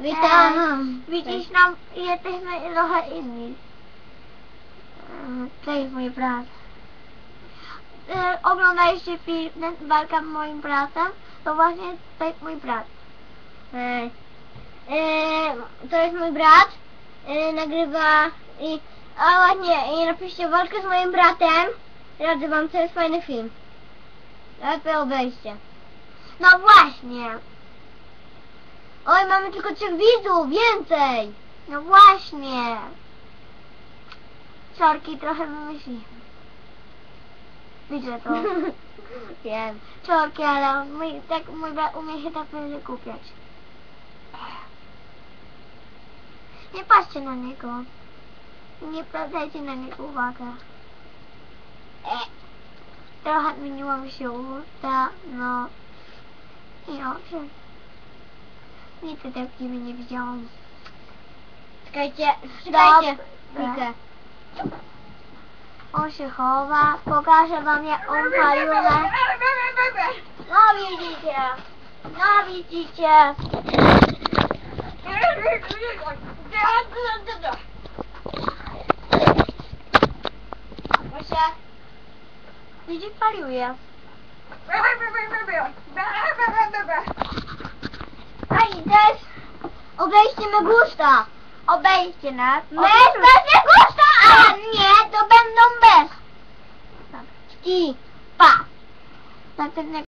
Witam. Widzisz, nam jesteśmy trochę inni. E, To jest mój brat. E, Oglądaliście film Walka z moim bratem? To właśnie to jest mój brat. E, to jest mój brat. E, nagrywa i... A ładnie, i napiszcie walkę z moim bratem. Radzę wam, to jest fajny film. Lepiej obejście. No właśnie. Mamy tylko trzech widzów, więcej! No właśnie. Czorki trochę wymyśliłem. Widzę to. Wiem. Czorki, ale mój, tak, mój brat umie się tak wykupiać. Nie patrzcie na niego. Nie zwracajcie na niego uwagę. E, trochę zmieniło mi się usta, no i oczy. Nic takiego nie widziałam. Czekajcie, czekajcie. Chwilkę. On się chowa. Pokażę wam jak on palił na... No widzicie. No widzicie. Proszę. Widzisz, paliuje. A i też obejście Megusta. Obejście nas. My bez Megusta, A nie, to będą bez. I Pa. Następnego